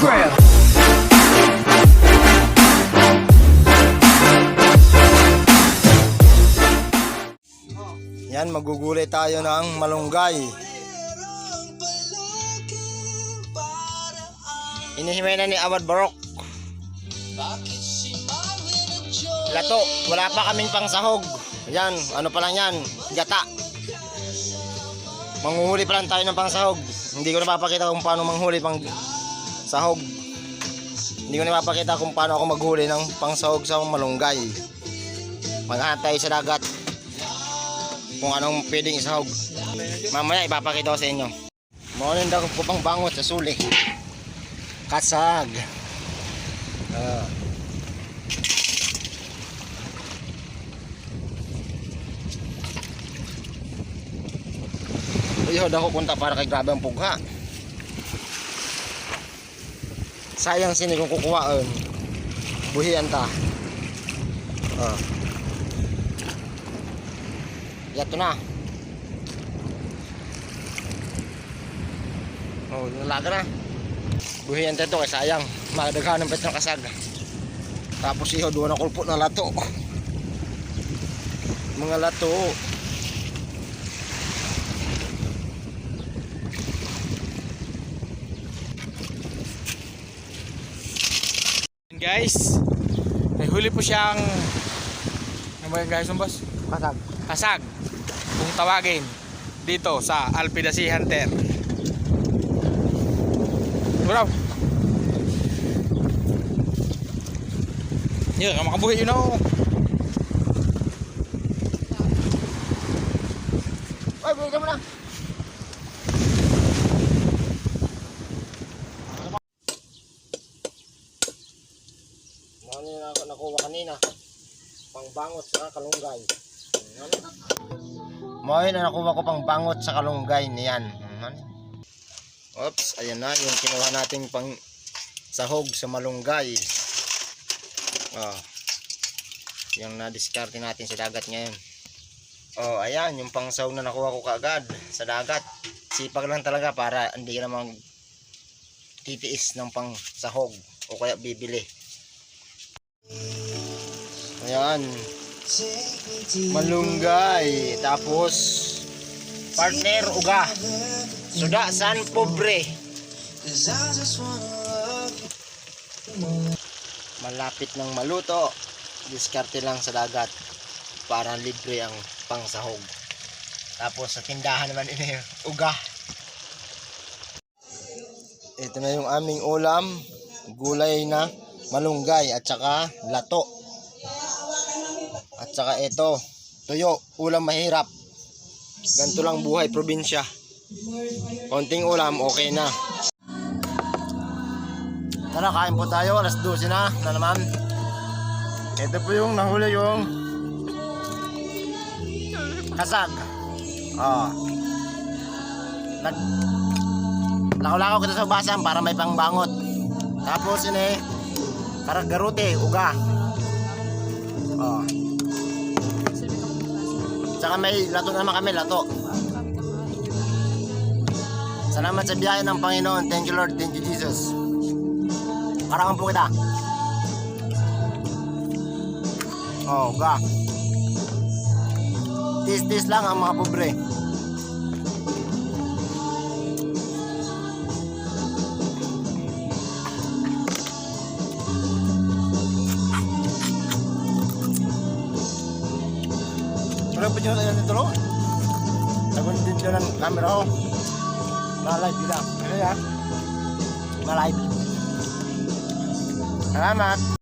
grill. Yan, magugulay tayo ng malunggay. Inihimay na ni Awad Barok. Lato, wala pa kaming pang sahog. Yan, ano pa lang yan, gata. Manguhuli pa lang tayo ng pang sahog. Hindi ko napapakita kung paano manghuli pang sahog. Hindi ko napapakita kung paano ako maghuli ng pang sahog sa malunggay. Maghanap tayo sa dagat kung anong pwedeng isahog. Mamaya ipapakita ko sa inyo. Maunin daw ko pang bangot sa suli. Kasag. Ah. Uyod ako punta para kay grabe ang pugha. Sayang sini kung kukuhaan. Buhian ta. Ah. Yato na. Oh, nalaga na. Buhiyan tayo kay sayang. Magdaghan ng pet ng kasag. Tapos iho doon na kulpo na lato. Mga lato. Guys, may huli po siyang ano ba guys yung boss? Kasag. Kasag. Kung tawagin dito sa Alpidasi Hunter. Bro. Yun, ang makabuhi yun ako. Ay, buhay ka mo na. Ano yung ako nakuha kanina? Pangbangot sa kalunggay. Mo na nakuha ko pang bangot sa kalunggay niyan. Ano? Oops, ayan na yung kinuha nating pang sahog sa malunggay. Oh. Yung na-discarte natin sa dagat ngayon. Oh, ayan, yung pangsaw na nakuha ko kaagad sa dagat. Sipag lang talaga para hindi ka naman titiis ng pang sahog o kaya bibili. Ayan. Malunggay. Tapos, partner uga. Suda san pobre. Malapit ng maluto. Diskarte lang sa dagat para libre ang pangsahog. Tapos sa tindahan naman ini uga. Ito na yung aming ulam, gulay na malunggay at saka lato. At saka ito, tuyo, ulam mahirap. Ganito lang buhay probinsya. Konting ulam, okay na. Tara, kain po tayo. Alas 12 na, na naman. Ito po yung nahuli yung kasag. Oh. Nag Lakaw-lakaw kita sa basan para may pangbangot. Tapos ini karagarote, uga. Oh. Tsaka may lato naman kami, lato. Salamat sa biyahe ng Panginoon. Thank you Lord, thank you Jesus. Karangan po kita. Oh, uga. Tis-tis lang ang mga pobre. Pa dyan sa dito, no? Sagun din dyan ang camera ko. Ma-live yun lang. Ano yan? Ma-live. Salamat.